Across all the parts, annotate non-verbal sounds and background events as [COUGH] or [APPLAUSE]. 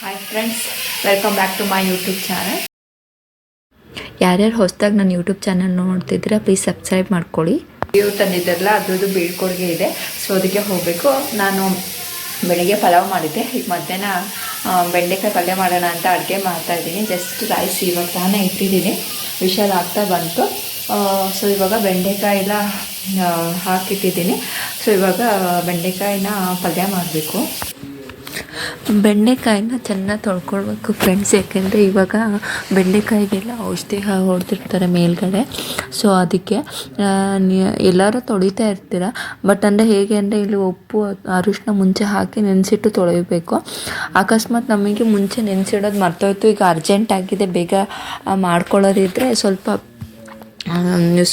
Hi friends welcome back to my YouTube channel ಯಾರ್ಯಾರು ಹೊಸದಾಗಿ ನನ್ನ ಯೂಟ್ಯೂಬ್ ಚಾನಲ್ ನೋಡ್ತಿದ್ರೆ ಪ್ಲೀಸ್ ಸಬ್ಸ್ಕ್ರೈಬ್ ಮಾಡ್ಕೊಳ್ಳಿ. ವ್ಯೂ ತಂದಿದ್ದಾರಲ್ಲ ಅದ್ರದ್ದು ಬೀಳ್ಕೊಡುಗೆ ಇದೆ. ಸೊ ಅದಕ್ಕೆ ಹೋಗಬೇಕು. ನಾನು ಬೆಳಿಗ್ಗೆ ಪಲಾವ್ ಮಾಡಿದ್ದೆ. ಈಗ ಮಧ್ಯಾಹ್ನ ಬೆಂಡೆಕಾಯಿ ಪಲ್ಯ ಮಾಡೋಣ ಅಂತ ಅಡುಗೆ ಮಾಡ್ತಾಯಿದ್ದೀನಿ ಜಸ್ಟ್ ರೈಸ್ ಇವಾಗ ತಾನೇ ಇಟ್ಟಿದ್ದೀನಿ. ವಿಷಲ್ ಆಗ್ತಾ ಬಂತು. ಸೊ ಇವಾಗ ಬೆಂಡೆಕಾಯಿ ಎಲ್ಲ ಹಾಕಿಟ್ಟಿದ್ದೀನಿ. ಸೊ ಇವಾಗ ಬೆಂಡೆಕಾಯಿನ ಪಲ್ಯ ಮಾಡಬೇಕು. ಬೆಂಡೆಕಾಯಿನ ಚೆನ್ನಾಗಿ ತೊಳ್ಕೊಳ್ಬೇಕು ಫ್ರೆಂಡ್ಸ್ ಯಾಕೆಂದರೆ ಇವಾಗ ಬೆಂಡೆಕಾಯಿಗೆಲ್ಲ ಔಷಧಿ ಹೊಡೆದಿರ್ತಾರೆ ಮೇಲ್ಗಡೆ. ಸೊ ಅದಕ್ಕೆ ಎಲ್ಲರೂ ತೊಳಿತಾ ಇರ್ತೀರ? ಬಟ್ ಅಂದರೆ ಹೇಗೆ ಅಂದರೆ ಇಲ್ಲಿ ಉಪ್ಪು ಅರಿಶಿನ ಮುಂಚೆ ಹಾಕಿ ನೆನೆಸಿಟ್ಟು ತೊಳಿಬೇಕು ಅಕಸ್ಮಾತ್ ನಮಗೆ ಮುಂಚೆ ನೆನೆಸಿಡೋದು ಮರ್ತೋಯ್ತು, ಈಗ ಅರ್ಜೆಂಟ್ ಆಗಿದೆ, ಬೇಗ ಮಾಡ್ಕೊಳ್ಳೋದಿದ್ರೆ ಸ್ವಲ್ಪ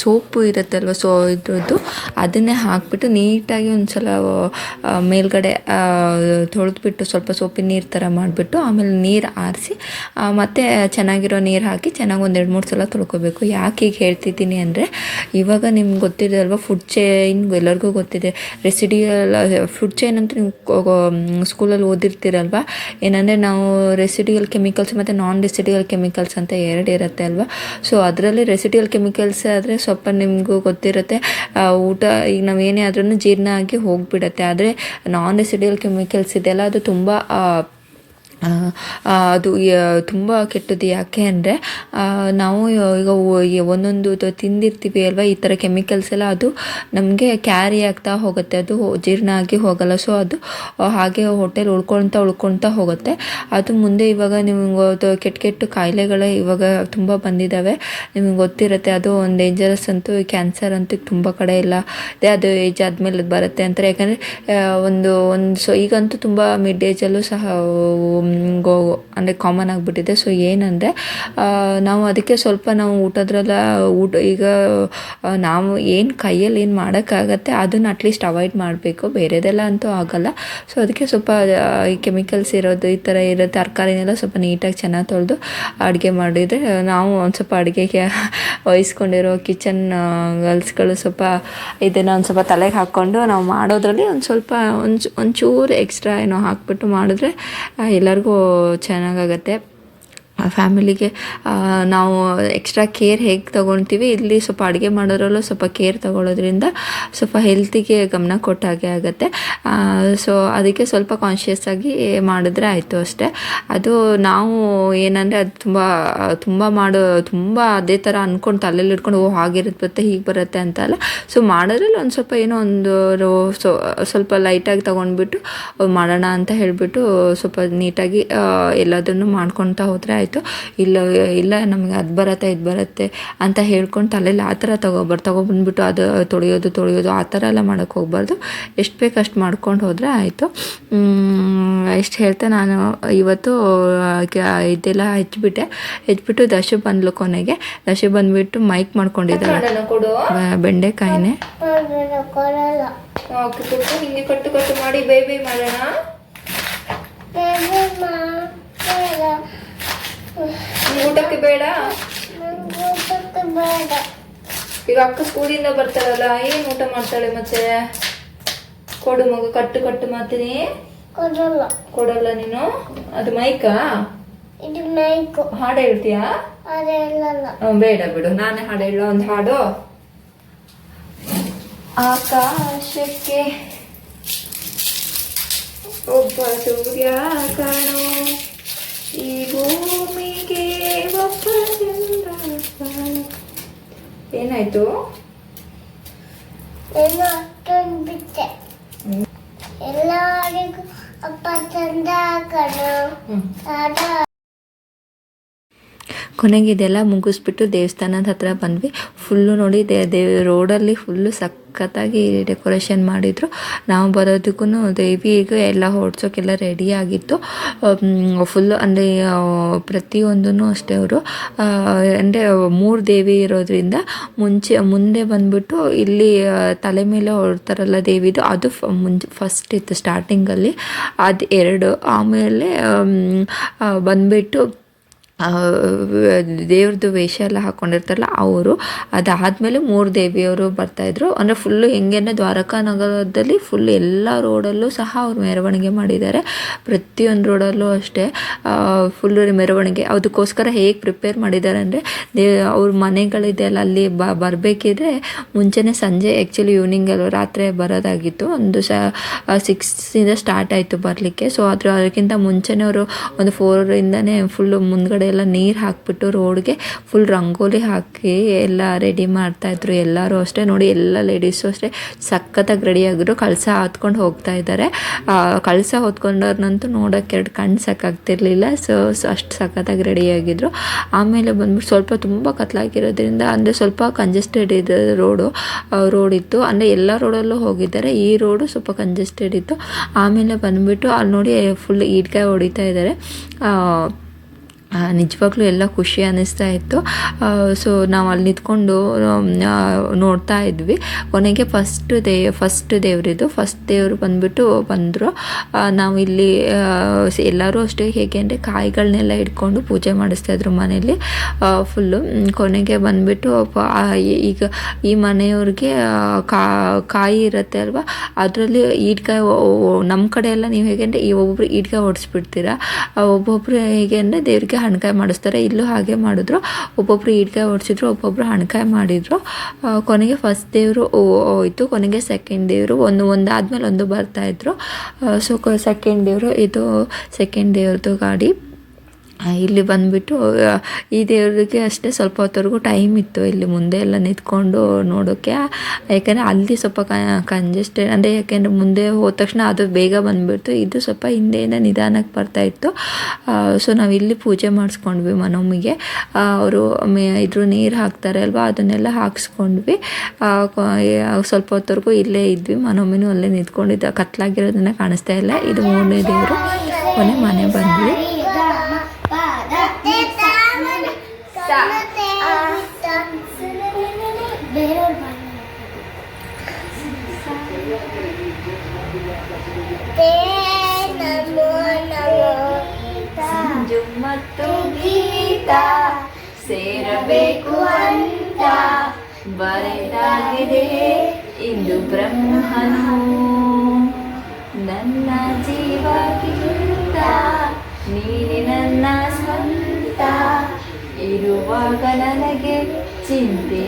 ಸೋಪು ಇರುತ್ತಲ್ವ, ಸೊ ಇದ್ರದ್ದು ಅದನ್ನೇ ಹಾಕಿಬಿಟ್ಟು ನೀಟಾಗಿ ಒಂದು ಸಲ ಮೇಲ್ಗಡೆ ತೊಳೆದ್ಬಿಟ್ಟು ಸ್ವಲ್ಪ ಸೋಪಿನ ನೀರು ಥರ ಮಾಡಿಬಿಟ್ಟು ಆಮೇಲೆ ನೀರು ಆರಿಸಿ ಮತ್ತೆ ಚೆನ್ನಾಗಿರೋ ನೀರು ಹಾಕಿ ಚೆನ್ನಾಗಿ ಒಂದು ಎರಡು ಮೂರು ಸಲ ತೊಳ್ಕೊಬೇಕು. ಯಾಕೆ ಈಗ ಹೇಳ್ತಿದ್ದೀನಿ ಅಂದರೆ, ಇವಾಗ ನಿಮ್ಗೆ ಗೊತ್ತಿದೆ ಅಲ್ವಾ ಫುಡ್ ಚೈನ್ ಎಲ್ಲರಿಗೂ ಗೊತ್ತಿದೆ. ರೆಸಿಡಿಯಲ್ ಫುಡ್ ಚೈನ್ ಅಂತ ನೀವು ಸ್ಕೂಲಲ್ಲಿ ಓದಿರ್ತೀರಲ್ವ? ಏನಂದರೆ ನಾವು ರೆಸಿಡಿಯಲ್ ಕೆಮಿಕಲ್ಸ್ ಮತ್ತು ನಾನ್ ರೆಸಿಡಿಯಲ್ ಕೆಮಿಕಲ್ಸ್ ಅಂತ ಎರಡು ಇರುತ್ತೆ ಅಲ್ವಾ? ಸೊ ಅದರಲ್ಲಿ ರೆಸಿಡಿಯಲ್ ಕೆಮಿಕಲ್ಸ್ ಆದರೆ ಸ್ವಲ್ಪ ನಿಮಗೂ ಗೊತ್ತಿರುತ್ತೆ. ಊಟ, ಈಗ ನಾವು ಏನೇ ಆದ್ರೂ ಜೀರ್ಣ ಆಗಿ ಹೋಗಿಬಿಡತ್ತೆ. ಆದರೆ ನಾನ್ ರೆಸಿಡಿಯಲ್ ಕೆಮಿಕಲ್ಸ್ ಇದೆಯಲ್ಲ ಅದು ತುಂಬ ಅದು ತುಂಬ ಕೆಟ್ಟದ್ದು ಯಾಕೆ ಅಂದರೆ ನಾವು ಈಗ ಒಂದೊಂದು ತಿಂದಿರ್ತೀವಿ ಅಲ್ವಾ, ಈ ಥರ ಕೆಮಿಕಲ್ಸ್ ಎಲ್ಲ, ಅದು ನಮಗೆ ಕ್ಯಾರಿ ಆಗ್ತಾ ಹೋಗುತ್ತೆ, ಅದು ಜೀರ್ಣ ಆಗಿ ಹೋಗಲ್ಲ. ಸೊ ಅದು ಹಾಗೆ ಹೋಟೆಲ್ ಉಳ್ಕೊಳ್ತಾ ಉಳ್ಕೊಳ್ತಾ ಹೋಗುತ್ತೆ. ಅದು ಮುಂದೆ ಇವಾಗ ನಿಮಗೆ ಅದು ಕೆಟ್ಟ ಕೆಟ್ಟ ಕಾಯಿಲೆಗಳೇ ಇವಾಗ ತುಂಬ ಬಂದಿದ್ದಾವೆ ನಿಮಗೆ ಗೊತ್ತಿರುತ್ತೆ, ಅದು ಒಂದು ಡೇಂಜರಸ್ ಅಂತೂ ಕ್ಯಾನ್ಸರ್ ಅಂತೂ ತುಂಬ ಕಡೆ ಇಲ್ಲ. ಅದೇ, ಅದು ಏಜ್ ಆದಮೇಲೆ ಬರುತ್ತೆ ಅಂತಾರೆ ಯಾಕಂದರೆ ಒಂದು ಒಂದು ಸೊ ಈಗಂತೂ ತುಂಬ ಮಿಡ್ ಏಜಲ್ಲೂ ಸಹ ಗೋ ಅಂದರೆ ಕಾಮನ್ ಆಗಿಬಿಟ್ಟಿದೆ. ಸೊ ಏನಂದರೆ ನಾವು ಅದಕ್ಕೆ ಸ್ವಲ್ಪ ನಾವು ಊಟದ್ರೆಲ್ಲ ಊಟ ಈಗ ನಾವು ಏನು ಕೈಯಲ್ಲಿ ಏನು ಮಾಡೋಕ್ಕಾಗತ್ತೆ ಅದನ್ನು ಅಟ್ಲೀಸ್ಟ್ ಅವಾಯ್ಡ್ ಮಾಡಬೇಕು. ಬೇರೆದೆಲ್ಲ ಅಂತೂ ಆಗಲ್ಲ. ಸೊ ಅದಕ್ಕೆ ಸ್ವಲ್ಪ ಈ ಕೆಮಿಕಲ್ಸ್ ಇರೋದು ಈ ಥರ ಇರೋ ತರಕಾರಿನೆಲ್ಲ ಸ್ವಲ್ಪ ನೀಟಾಗಿ ಚೆನ್ನಾಗಿ ತೊಳೆದು ಅಡುಗೆ ಮಾಡಿದರೆ ನಾವು ಒಂದು ಸ್ವಲ್ಪ ಅಡುಗೆಗೆ [LAUGHS] ವಹಿಸ್ಕೊಂಡಿರೋ ಕಿಚನ್ ಗರ್ಲ್ಸ್ಗಳು ಸ್ವಲ್ಪ ಇದನ್ನು ಒಂದು ಸ್ವಲ್ಪ ತಲೆಗೆ ಹಾಕ್ಕೊಂಡು ನಾವು ಮಾಡೋದ್ರಲ್ಲಿ ಒಂದು ಸ್ವಲ್ಪ ಒಂದು ಒಂಚೂರು ಎಕ್ಸ್ಟ್ರಾ ಏನೋ ಹಾಕ್ಬಿಟ್ಟು ಮಾಡಿದ್ರೆ ಆ, ಎಲ್ಲರಿಗೂ ಚೆನ್ನಾಗಾಗತ್ತೆ. ಫ್ಯಾಮಿಲಿಗೆ ನಾವು ಎಕ್ಸ್ಟ್ರಾ ಕೇರ್ ಹೇಗೆ ತೊಗೊಳ್ತೀವಿ ಇಲ್ಲಿ ಸ್ವಲ್ಪ ಅಡುಗೆ ಮಾಡೋದ್ರಲ್ಲೂ ಸ್ವಲ್ಪ ಕೇರ್ ತೊಗೊಳೋದ್ರಿಂದ ಸ್ವಲ್ಪ ಹೆಲ್ತಿಗೆ ಗಮನ ಕೊಟ್ಟ ಹಾಗೆ ಆಗುತ್ತೆ. ಸೊ ಅದಕ್ಕೆ ಸ್ವಲ್ಪ ಕಾನ್ಷಿಯಸ್ ಆಗಿ ಮಾಡಿದ್ರೆ ಆಯಿತು ಅಷ್ಟೇ. ಅದು ನಾವು ಏನಂದರೆ ಅದು ತುಂಬ ತುಂಬ ಮಾಡೋ, ತುಂಬ ಅದೇ ಥರ ಅಂದ್ಕೊಂಡು ತಲೆಯಲ್ಲಿ ಇಟ್ಕೊಂಡು ಓ ಹಾಗಿರುತ್ತೆ ಹೀಗೆ ಬರುತ್ತೆ ಅಂತ ಅಲ್ಲ. ಸೊ ಮಾಡೋದ್ರಲ್ಲಿ ಒಂದು ಸ್ವಲ್ಪ ಏನೋ ಒಂದು ಸೊ, ಸ್ವಲ್ಪ ಲೈಟಾಗಿ ತೊಗೊಂಡ್ಬಿಟ್ಟು ಮಾಡೋಣ ಅಂತ ಹೇಳಿಬಿಟ್ಟು ಸ್ವಲ್ಪ ನೀಟಾಗಿ ಎಲ್ಲದನ್ನು ಮಾಡ್ಕೊತಾ ಹೋದರೆ ಆಯಿತು. ಇಲ್ಲ ಇಲ್ಲ ನಮಗೆ ಅದು ಬರತ್ತೆ ಇದು ಬರುತ್ತೆ ಅಂತ ಹೇಳ್ಕೊಂಡು ತಲೆಯಲ್ಲಿ ಆ ಥರ ತಗೋಬಾರ್ದು. ತೊಗೊಬಂದ್ಬಿಟ್ಟು ಅದು ತೊಳೆಯೋದು ತೊಳೆಯೋದು ಆ ಥರ ಎಲ್ಲ ಮಾಡೋಕ್ಕೆ ಹೋಗ್ಬಾರ್ದು. ಎಷ್ಟು ಬೇಕು ಅಷ್ಟು ಮಾಡ್ಕೊಂಡು ಹೋದರೆ ಆಯಿತು. ಎಷ್ಟು ಹೇಳ್ತಾ ನಾನು ಇವತ್ತು ಇದೆಲ್ಲ ಹೆಚ್ಚಿಬಿಟ್ಟೆ ಹೆಚ್ಚಿಬಿಟ್ಟು ದಶು ಬಂದ್ಲು ಕೊನೆಗೆ. ದಶು ಬಂದ್ಬಿಟ್ಟು ಮೈಕ್ ಮಾಡ್ಕೊಂಡಿದ್ದಾಳೆ. ಕೊಡು. ಬೆಂಡೆಕಾಯಿನೇ. ಕೊಟ್ಟು ಕೊಟ್ಟು ಮಾಡಿ ಬೇಬಿ ಮಾಡೋಣ. ಊಟಕ್ಕೆ ಬೇಡ? ಈಗ ಅಕ್ಕ ಸ್ಕೂಲಿಂದ ಬರ್ತಾರಲ್ಲ ಏನ್ ಊಟ ಮಾಡ್ತಾಳೆ ಮತ್ತೆ? ಕೊಡು ಮಗು ಕಟ್ಟು ಕಟ್ಟು ಮಾಡ್ತೀನಿ. ಕೊಡಲ್ಲ. ಕೊಡಲ್ಲ ನೀನು? ಅದು ಮೈಕಾ ಇದು ಮೈಕ್ ಹಾಡು ಹೇಳ್ತೀಯಾ? ಬೇಡ ಬಿಡು ನಾನೇ ಹಾಡು ಹೇಳ ಒಂದು ಹಾಡು. ಆಕಾಶಕ್ಕೆ ಒಬ್ಬ ಸೂರ್ಯ ಕಾಣೋ. ಈ ಭೂಮಿಗೆ ಒಬ್ಬ ಚಂದ್ರ ಕಾಣೋ. ಏನಾಯ್ತು ಎಲ್ಲ ಅಷ್ಟೊಂದು ಬಿಟ್ಟೆ ಎಲ್ಲರಿಗೂ ಅಪ್ಪ ಚಂದ ಕಣೋ ಹ್ಮ್ ಆಟ ಕೊನೆಗೆ ಇದೆಲ್ಲ ಮುಗಿಸ್ಬಿಟ್ಟು ದೇವಸ್ಥಾನದ ಹತ್ರ ಬಂದ್ವಿ. ಫುಲ್ಲು ನೋಡಿ ದೇ ದೇವ್ ರೋಡಲ್ಲಿ ಫುಲ್ಲು ಸಖತ್ತಾಗಿ ಡೆಕೋರೇಷನ್ ಮಾಡಿದರು. ನಾವು ಬರೋದಕ್ಕೂ ದೇವಿಗೂ ಎಲ್ಲ ಹೊಡ್ಸೋಕ್ಕೆಲ್ಲ ರೆಡಿ ಆಗಿತ್ತು. ಫುಲ್ಲು ಅಂದರೆ ಪ್ರತಿಯೊಂದೂ ಅಷ್ಟೇ ಅವರು. ಅಂದರೆ ಮೂರು ದೇವಿ ಇರೋದ್ರಿಂದ ಮುಂಚೆ, ಮುಂದೆ ಬಂದ್ಬಿಟ್ಟು ಇಲ್ಲಿ ತಲೆ ಮೇಲೆ ಹೊಡ್ತಾರಲ್ಲ ದೇವಿದು, ಅದು ಮುಂಚೆ ಫಸ್ಟ್ ಇತ್ತು ಸ್ಟಾರ್ಟಿಂಗಲ್ಲಿ ಅದು ಎರಡು. ಆಮೇಲೆ ಬಂದ್ಬಿಟ್ಟು ದೇವ್ರದ್ದು ವೇಷ ಎಲ್ಲ ಹಾಕ್ಕೊಂಡಿರ್ತಾರಲ್ಲ ಅವರು ಅದಾದಮೇಲೆ ಮೂರು ದೇವಿಯವರು ಬರ್ತಾಯಿದ್ರು ಅಂದರೆ ಫುಲ್ಲು ಹೆಂಗೆ ಅಂದರೆ ದ್ವಾರಕಾ ನಗರದಲ್ಲಿ ಫುಲ್ ಎಲ್ಲ ರೋಡಲ್ಲೂ ಸಹ ಅವ್ರು ಮೆರವಣಿಗೆ ಮಾಡಿದ್ದಾರೆ. ಪ್ರತಿಯೊಂದು ರೋಡಲ್ಲೂ ಅಷ್ಟೇ ಫುಲ್ಲು ಮೆರವಣಿಗೆ. ಅದಕ್ಕೋಸ್ಕರ ಹೇಗೆ ಪ್ರಿಪೇರ್ ಮಾಡಿದ್ದಾರೆ ಅಂದರೆ, ದೇ, ಅವ್ರ ಮನೆಗಳಿದೆಯಲ್ಲ ಅಲ್ಲಿ ಬ, ಬರಬೇಕಿದ್ರೆ ಮುಂಚೆನೇ ಸಂಜೆ ಆ್ಯಕ್ಚುಲಿ ಈವ್ನಿಂಗ್ ಅಲ್ಲಿ ರಾತ್ರಿ ಬರೋದಾಗಿತ್ತು. ಒಂದು ಸ ಸಿಕ್ಸಿಂದ ಸ್ಟಾರ್ಟ್ ಆಯಿತು ಬರಲಿಕ್ಕೆ. ಸೊ ಅದ್ರ, ಅದಕ್ಕಿಂತ ಮುಂಚೆನೇ ಅವರು ಒಂದು ಫೋರಿಂದನೇ ಫುಲ್ಲು ಮುಂದ್ಗಡೆ ಎಲ್ಲ ನೀರು ಹಾಕ್ಬಿಟ್ಟು ರೋಡ್ಗೆ ಫುಲ್ ರಂಗೋಲಿ ಹಾಕಿ ಎಲ್ಲ ರೆಡಿ ಮಾಡ್ತಾಯಿದ್ರು ಎಲ್ಲರೂ ಅಷ್ಟೇ ನೋಡಿ, ಎಲ್ಲ ಲೇಡೀಸು ಅಷ್ಟೇ ಸಖತ್ತಾಗಿ ರೆಡಿ ಆಗಿದ್ರು. ಕಳಸ ಹಾತ್ಕೊಂಡು ಹೋಗ್ತಾ ಇದ್ದಾರೆ ಕಳಸ ಹೊತ್ಕೊಂಡವ್ರನ್ನಂತೂ ನೋಡೋಕೆ ಎರಡು ಕಣ್ಣು ಸಾಕಾಗ್ತಿರ್ಲಿಲ್ಲ ಸೊ, ಅಷ್ಟು ಸಖತ್ತಾಗಿ ರೆಡಿಯಾಗಿದ್ರು ಆಮೇಲೆ ಬಂದ್ಬಿಟ್ಟು ಸ್ವಲ್ಪ ತುಂಬ ಕತ್ಲಾಗಿರೋದ್ರಿಂದ, ಅಂದರೆ ಸ್ವಲ್ಪ ಕಂಜೆಸ್ಟೆಡ್ ಇದೆ ರೋಡು ರೋಡ್ ಇತ್ತು. ಅಂದರೆ ಎಲ್ಲ ರೋಡಲ್ಲೂ ಹೋಗಿದ್ದಾರೆ. ಈ ರೋಡು ಸ್ವಲ್ಪ ಕಂಜೆಸ್ಟೆಡ್ ಇತ್ತು. ಆಮೇಲೆ ಬಂದ್ಬಿಟ್ಟು ಅಲ್ಲಿ ನೋಡಿ ಫುಲ್ ಈಟ್ಕಾಯಿ ಹೊಡಿತಾ ಇದ್ದಾರೆ ನಿಜವಾಗ್ಲೂ ಎಲ್ಲ ಖುಷಿ ಅನ್ನಿಸ್ತಾ ಇತ್ತು. ಸೊ ನಾವು ಅಲ್ಲಿ ನಿಂತ್ಕೊಂಡು ನೋಡ್ತಾ ಇದ್ವಿ. ಕೊನೆಗೆ ಫಸ್ಟ್ ದೇ ಫಸ್ಟ್ ದೇವರಿದು. ಫಸ್ಟ್ ದೇವರು ಬಂದ್ಬಿಟ್ಟು ಬಂದರು. ನಾವು ಇಲ್ಲಿ ಎಲ್ಲರೂ ಅಷ್ಟೇ ಹೇಗೆ ಅಂದರೆ ಕಾಯಿಗಳನ್ನೆಲ್ಲ ಇಟ್ಕೊಂಡು ಪೂಜೆ ಮಾಡಿಸ್ತಾ ಇದ್ರು ಮನೇಲಿ. ಫುಲ್ಲು ಕೊನೆಗೆ ಬಂದ್ಬಿಟ್ಟು ಈಗ ಈ ಮನೆಯವ್ರಿಗೆ ಕಾಯಿ ಇರುತ್ತೆ ಅಲ್ವಾ? ಅದರಲ್ಲಿ ಈಡ್ಕಾಯಿ ನಮ್ಮ ಕಡೆ ಎಲ್ಲ ನೀವು ಹೇಗೆ ಅಂದರೆ ಈ ಒಬ್ಬೊಬ್ರು ಈಡ್ಕಾಯಿ ಹೊಡಿಸ್ಬಿಡ್ತೀರಾ ಆ, ಒಬ್ಬೊಬ್ರು ಹೇಗೆ ಅಂದರೆ ದೇವ್ರಿಗೆ ಹಣ್ಕಾಯಿ ಮಾಡಿಸ್ತಾರೆ, ಇಲ್ಲೂ ಹಾಗೆ ಮಾಡಿದ್ರು. ಒಬ್ಬೊಬ್ರು ಈಡ್ಕಾಯಿ ಹೊಡ್ಸಿದ್ರು, ಒಬ್ಬೊಬ್ರು ಹಣ್ಕಾಯಿ ಮಾಡಿದ್ರು. ಕೊನೆಗೆ ಫಸ್ಟ್ ದೇವರು ಇತ್ತು. ಕೊನೆಗೆ ಸೆಕೆಂಡ್ ದೇವರು, ಒಂದು ಒಂದು ಬರ್ತಾ ಇದ್ರು. ಸೊ ಸೆಕೆಂಡ್ ದೇವರು, ಇದು ಸೆಕೆಂಡ್ ದೇವ್ರದ್ದು ಗಾಡಿ. ಇಲ್ಲಿ ಬಂದುಬಿಟ್ಟು ಈ ದೇವ್ರಿಗೆ ಅಷ್ಟೇ ಸ್ವಲ್ಪ ಹೊತ್ತವರೆಗೂ ಟೈಮ್ ಇತ್ತು. ಇಲ್ಲಿ ಮುಂದೆ ಎಲ್ಲ ನಿಂತ್ಕೊಂಡು ನೋಡೋಕ್ಕೆ ಯಾಕೆಂದರೆ ಅಲ್ಲಿ ಸ್ವಲ್ಪ ಕಂಜೆಸ್ಟೆಡ್ ಅಂದರೆ ಯಾಕೆಂದರೆ ಮುಂದೆ ಹೋದ ತಕ್ಷಣ ಅದು ಬೇಗ ಬಂದುಬಿಡ್ತು. ಇದು ಸ್ವಲ್ಪ ಹಿಂದೆಯಿಂದ ನಿಧಾನಕ್ಕೆ ಬರ್ತಾಯಿತ್ತು ಸೊ ನಾವು ಇಲ್ಲಿ ಪೂಜೆ ಮಾಡಿಸ್ಕೊಂಡ್ವಿ ಮನೋಮಿಗೆ ಅವರು ಇದ್ರ ನೀರು ಹಾಕ್ತಾರೆ ಅಲ್ವಾ, ಅದನ್ನೆಲ್ಲ ಹಾಕ್ಸ್ಕೊಂಡ್ವಿ. ಸ್ವಲ್ಪ ಹೊತ್ತವರೆಗೂ ಇಲ್ಲೇ ಇದ್ವಿ. ಮನೋಮಿನೂ ಅಲ್ಲೇ ನಿಂತ್ಕೊಂಡಿದ್ದ. ಕತ್ಲಾಗಿರೋದನ್ನ ಕಾಣಿಸ್ತಾ ಇಲ್ಲ. ಇದು ಮೂರನೇ ದೇವರು. ಕೊನೆ ಮನೆ ಬಂದ್ವಿ. ಸಂಜು ಮತ್ತು ಗೀತಾ ಸೇರಬೇಕು ಅಂತ ಬರೆದಾಗಿದೆ ಇಂದು ಬ್ರಹ್ಮನು. ನನ್ನ ಜೀವಕ್ಕಿಂತ ನೀನೆ ನನ್ನ ಸ್ವಂತ. ಇರುವಾಗ ನನಗೆ ಚಿಂತೆ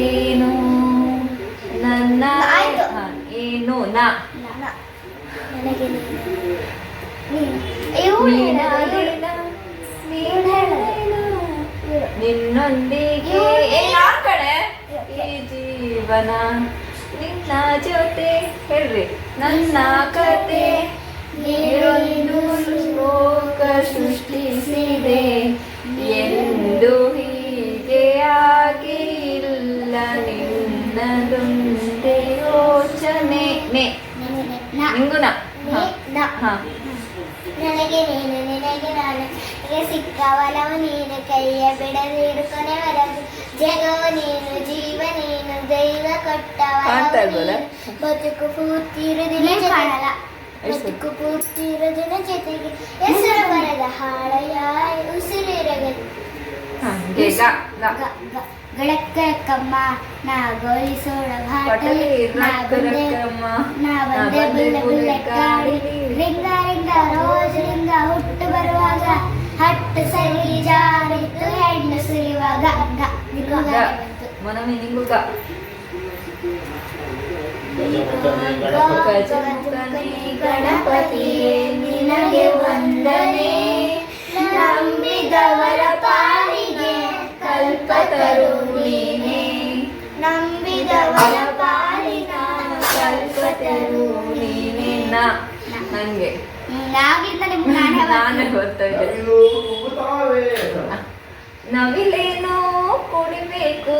ಏನು? ನನ್ನ. ಏನು? ನಾ. ನಿನ್ನೊಂದಿಗೆ ಕಡೆ ಈ ಜೀವನ ನಿನ್ನ ಜೊತೆ. ಹೇಳ್ರಿ. ನನ್ನ ಕತೆ ನೀರೊಂದು ಲೋಕ ಸೃಷ್ಟಿಸಿದೆ. ಎಂದು ನಿನ್ನದೊಂದೇ ಯೋಚನೆ ನೇ ನಿಂಗು ನಾ ಹಾ ಹಾ ನನಗೆ ನೀನು ನಿನಗೆ ನಾನು ನಿನಗೆ ಸಿಕ್ಕವಲವು ನೀನು ಕೈಯ ಬಿಡದಿರು ಕೊನೆವರೆಗೂ ಜಗವು ನೀನು ಜೀವ ನೀನು ದೈವ ಕೊಟ್ಟವ ಕಾಣ್ತಾ ಇಲ್ವಲ್ಲ? ಬದುಕು ಪೂರ್ತಿ ಇರುದಿನ ಕಾಣಲ್ಲ ಬದುಕು ಪೂರ್ತಿ ಇರುದಿನ ಜೊತೆಗೆ ಹೆಸರು ಬರದ ಹಾಳೆಯ ಉಸಿರಿರಗದು ಹಾ ಗೆ, ಗ, ಗ. ಬುಲ್ಲ ಗಾಡಿ ರಿಂಗ ರಿಂಗ ರೋಜ್ ರಿಂಗ ಹುಟ್ಟು ಬರುವಾಗ ಹಟ್ಟು ಸರಿ ಜಾರಿತ್ತು ಹೆಣ್ಣು ಸುರಿವಾಗ ನಿಗು ಗ. ಗಾಳಿ ಬಂತು. ನಾನೇ ಗೊತ್ತಿದೆ ನವಿಲೇನೋ ಕುಡಿಬೇಕು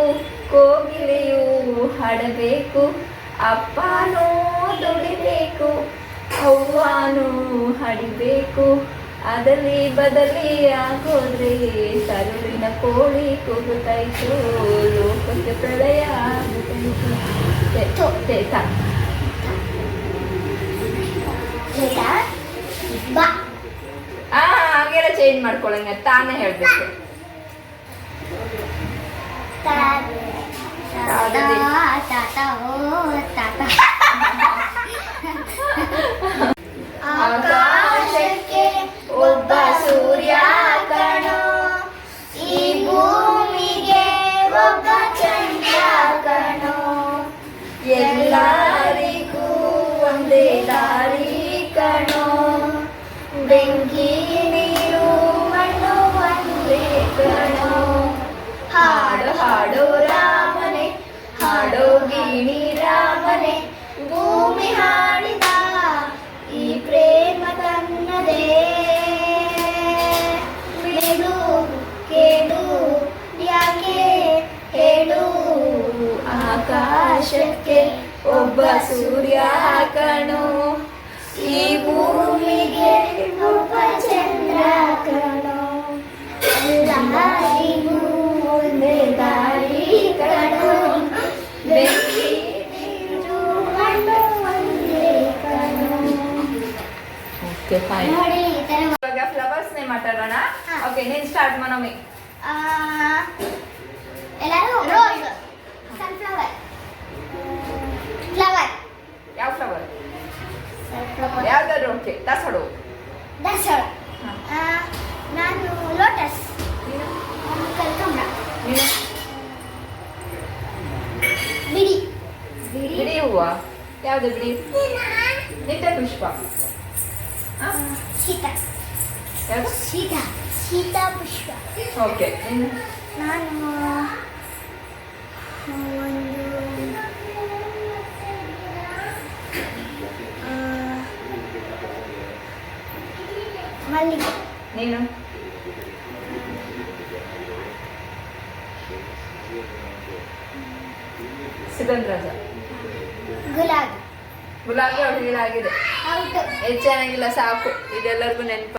ಕೋಗಿಲೆಯು ಹಾಡಬೇಕು ಅಪ್ಪನೂ ದುಡಿಬೇಕು ಅವ್ವಾನು ಹಡಿಬೇಕು ಅದಲ್ಲಿ ಬದಲಿ ಆಗೋದ್ರೆ ತರುಳಿನ ಕೋಳಿ ಕೂಗುತ್ತಾಯ್ತು ಲೋಕಕ್ಕೆ ಪ್ರಳಯ ಆಗುತ್ತಾಯ್ತು. ಬಾ. ಚೇಂಜ್ ಮಾಡ್ಕೊಳಂಗ ತಾನೇ ಹೇಳ್ಬೇಕು. ಆಕಾಶಕ್ಕೆ ಒಬ್ಬ ಸೂರ್ಯ ಈ ಭೂಮಿಗೆ ಒಬ್ಬ ಚಂದ್ರ ಕಣೋ ಸೂರ್ಯ ಕಣೋ ಈ ಭೂಮಿಗೆ ಉಪಚಂದ್ರ ಚಂದ್ರ ಕಣೋ. ಎಲ್ಲರಿಗೂ ಒಂದೇ ದಾರಿ ಕಣೋ. ಬೆಂಕಿ ಓಕೆ ಫೈನ್ ನೋಡಿ ಈ ಥರ ಇವಾಗ ಫ್ಲವರ್ಸ್ ನೇ ಮಾತಾಡೋಣ. ಓಕೆ ನೀನ್ ಸ್ಟಾರ್ಟ್ ಎಲ್ಲರೂ ಯಾವ್ದಾದ್ರು ಓಕೆ ದಾಸವಾಳ ಹಾ. ನಾನು ಲೋಟಸ್ ನೀನು? ನಾನು ಕಲ್ಕಂಬ ನೀನು? ಬಿಡಿ. ಬಿಡಿ ಹೂವ. ಯಾವ್ದು ಬಿಡಿ? ನಿತ್ಯ ಪುಷ್ಪ? ಶೀತ. ಶೀತ. ಶೀತ ಪುಷ್ಪ. ಓಕೆ ನೀನು ಮಲ್ಲಿಗೆ ನೀನು ಸುಗಂಧರಾಜ ಗುಲಾಬಿ ಗುಲಾಬಿ ಹುಡುಗಿಲಾಗಿದೆ ಹೌದು ಹೆಚ್ಚು ಚೆನ್ನಾಗಿಲ್ಲ ಸಾಕು ಇದೆಲ್ಲರಿಗೂ ನೆನಪು